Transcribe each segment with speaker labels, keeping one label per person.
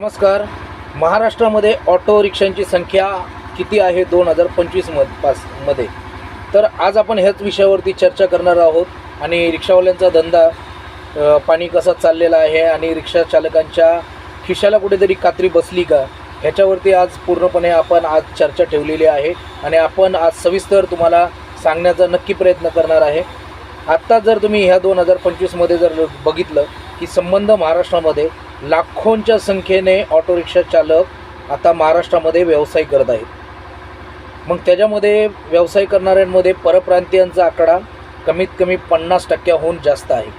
Speaker 1: नमस्कार. महाराष्ट्रामध्ये ऑटो रिक्षांची संख्या किती आहे दोन हजार पंचवीस मध पासमध्ये तर आज आपण ह्याच विषयावरती चर्चा करणार आहोत आणि रिक्षावाल्यांचा धंदा पाणी कसा चाललेला आहे आणि रिक्षा चालकांच्या खिशाला कुठेतरी कात्री बसली का? ह्याच्यावरती आज पूर्णपणे आपण आज चर्चा ठेवलेली आहे आणि आपण आज सविस्तर तुम्हाला सांगण्याचा नक्की प्रयत्न करणार आहे. आत्ता जर तुम्ही ह्या दोन हजार पंचवीसमध्ये जर बघितलं की संबंध महाराष्ट्रामध्ये लाखोंच्या संख्येने ऑटो रिक्षा चालक आता महाराष्ट्रामध्ये व्यवसाय करत आहेत. मग त्याच्यामध्ये व्यवसाय करणाऱ्यांमध्ये परप्रांतीयांचा आकडा कमीत कमी पन्नास टक्क्याहून जास्त आहे.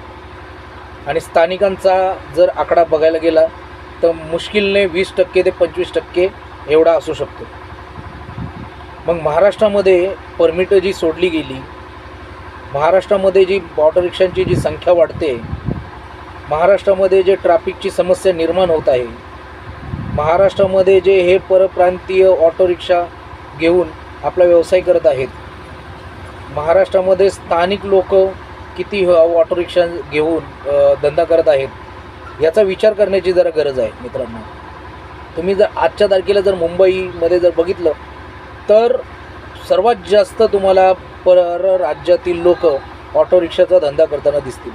Speaker 1: आणि स्थानिकांचा जर आकडा बघायला गेला तर मुश्किलने वीस टक्के ते पंचवीस टक्के एवढा असू शकतो. मग महाराष्ट्रामध्ये परमिटं जी सोडली गेली महाराष्ट्रामध्ये जी ऑटो रिक्षांची जी संख्या वाढते महाराष्ट्रामध्ये जे ट्रॅफिकची समस्या निर्माण होत आहे महाराष्ट्रामध्ये जे हे परप्रांतीय ऑटो रिक्षा घेऊन आपला व्यवसाय करत आहेत महाराष्ट्रामध्ये स्थानिक लोक किती ऑटो रिक्षा घेऊन धंदा करत आहेत याचा विचार करण्याची जरा गरज आहे मित्रांनो. तुम्ही जर आजच्या तारखेला जर मुंबईमध्ये जर बघितलं तर सर्वात जास्त तुम्हाला पर राज्यातील लोक ऑटो रिक्षाचा धंदा करताना दिसतील.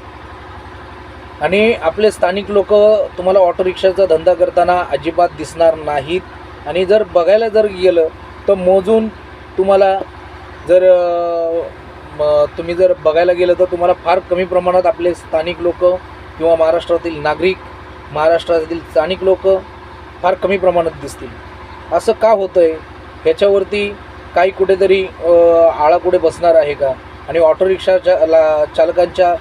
Speaker 1: आणि आपले स्थानिक लोक तुम्हाला ऑटो रिक्षाचा धंदा करताना अजिबात दिसणार नाहीत. आणि जर बघायला जर गेलं तर मोजून तुम्हाला जर म, तुम्ही जर बघायला गेलं तर तुम्हाला फार कमी प्रमाणात आपले स्थानिक लोक किंवा महाराष्ट्रातील नागरिक महाराष्ट्रातील स्थानिक लोक फार कमी प्रमाणात दिसतील. असं का होतं आहे ह्याच्यावरती काही कुठेतरी आळा कुठे बसणार आहे का? आणि ऑटो रिक्षाच्या ला चालकांच्या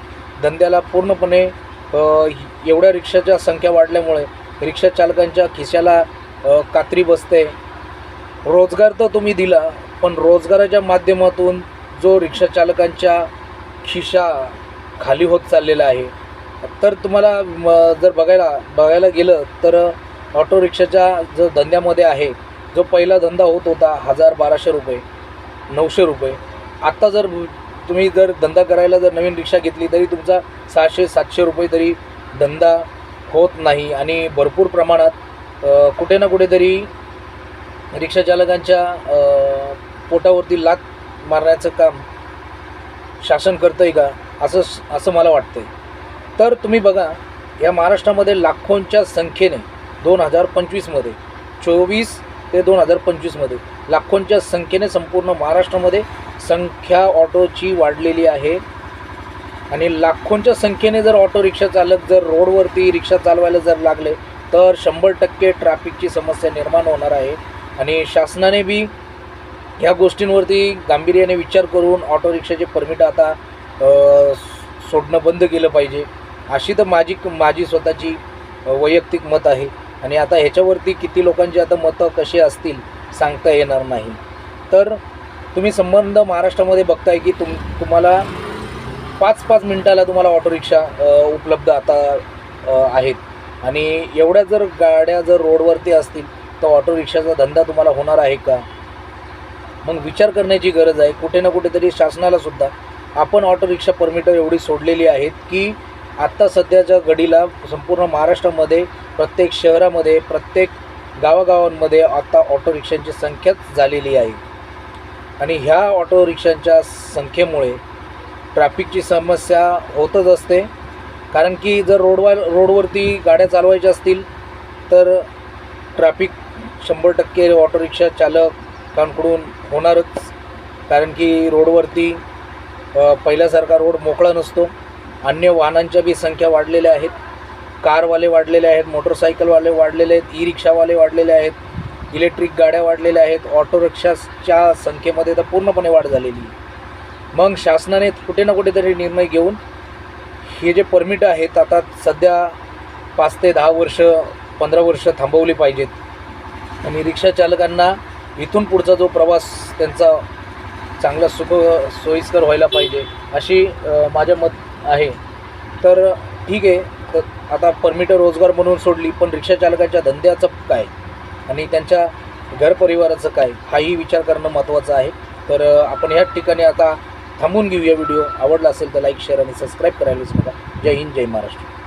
Speaker 1: धंद्याला पूर्णपणे एवढ्या रिक्षाच्या संख्या वाढल्यामुळे रिक्षा चालकांच्या खिशाला कात्री बसते. रोजगार तर तुम्ही दिला पण रोजगाराच्या माध्यमातून जो रिक्षा चालकांच्या खिशा खाली होत चाललेला आहे तर तुम्हाला जर बघायला बघायला गेलं तर ऑटो रिक्षाच्या जो धंद्यामध्ये आहे जो पहिला धंदा होत होता हजार बाराशे रुपये नऊशे रुपये. आत्ता जर तुम्ही जर धंदा करायला जर नवीन रिक्षा घेतली तरी तुमचा सहाशे सातशे रुपये तरी धंदा होत नाही आणि भरपूर प्रमाणात कुठे ना कुठेतरी रिक्षाचालकांच्या पोटावरती लात मारण्याचं काम शासन करतं आहे का? असं असं मला वाटतंय. तर तुम्ही बघा या महाराष्ट्रामध्ये लाखोंच्या संख्येने दोन हजार पंचवीसमध्ये चोवीस ते दोन हजार पंचवीसमध्ये लाखोंच्या संख्येने संपूर्ण महाराष्ट्रामध्ये संख्या ऑटोची वाढलेली आहे. आणि लाखोंच्या संख्येने जर ऑटो रिक्षा चालक जर रोडवरती रिक्षा चालवायला जर लागले तर शंभर टक्के ट्रॅफिकची समस्या निर्माण होणार आहे. आणि शासनाने बी ह्या गोष्टींवरती गांभीर्याने विचार करून ऑटो रिक्षाचे परमिट आता सोडणं बंद केलं पाहिजे. अशी तर माझी माझी स्वतःची वैयक्तिक मत आहे. आणि आता ह्याच्यावरती किती लोकांची आता मतं कशी असतील सांगता येणार नाही. तर तुम्ही संबंध महाराष्ट्रामध्ये बघताय की तुम तुम्हाला पाच पाच मिनटाला तुम्हाला ऑटो रिक्षा उपलब्ध आता आहेत. आणि एवढ्या जर गाड्या जर रोडवरती असतील तर ऑटो रिक्षाचा धंदा तुम्हाला होणार आहे का? मग विचार करण्याची गरज आहे. कुठे ना कुठेतरी शासनाला सुद्धा आपण ऑटो रिक्षा परमिटर एवढी सोडलेली आहेत की आत्ता सध्याच्या घडीला संपूर्ण महाराष्ट्रामध्ये प्रत्येक शहरामध्ये प्रत्येक गावागावांमध्ये आत्ता ऑटो रिक्षांची संख्याच झालेली आहे. आणि ह्या ऑटो रिक्षांच्या संख्येमुळे ट्रॅफिकची समस्या होतच असते. कारण की जर रोडवर रोडवरती गाड्या चालवायच्या असतील तर ट्रॅफिक शंभर टक्के ऑटो रिक्षा चालकांकडून होणारच. कारण की रोडवरती पहिल्यासारखा रोड मोकळा नसतो. अन्य वाहनांच्या बी संख्या वाढलेल्या आहेत. कारवाले वाढलेले आहेत मोटरसायकलवाले वाढलेले आहेत ई रिक्षावाले वाढलेले आहेत इलेक्ट्रिक गाड्या वाढलेल्या आहेत. ऑटो रिक्षाच्या संख्येमध्ये तर पूर्णपणे वाढ झालेली आहे. मग शासनाने कुठे ना कुठेतरी निर्णय घेऊन हे जे परमिट आहेत आता सध्या पाच ते दहा वर्ष पंधरा वर्ष थांबवली पाहिजेत. आणि रिक्षा चालकांना इथून पुढचा जो प्रवास त्यांचा चांगला सुख सोयीस्कर व्हायला पाहिजे अशी माझ्या मत आहे. तर ठीक आहे तर आता परमिट रोजगार म्हणून सोडली पण रिक्षा चालकाच्या धंद्याचं काय? आणि त्यांच्या घरपरिवाराचं काय? हाही विचार करणं महत्त्वाचं आहे. तर आपण ह्याच ठिकाणी आता थांबून घेऊया व्हिडिओ. आवडला असेल तर लाईक शेअर आणि सबस्क्राईब करायलाच नका. जय हिंद जय महाराष्ट्र.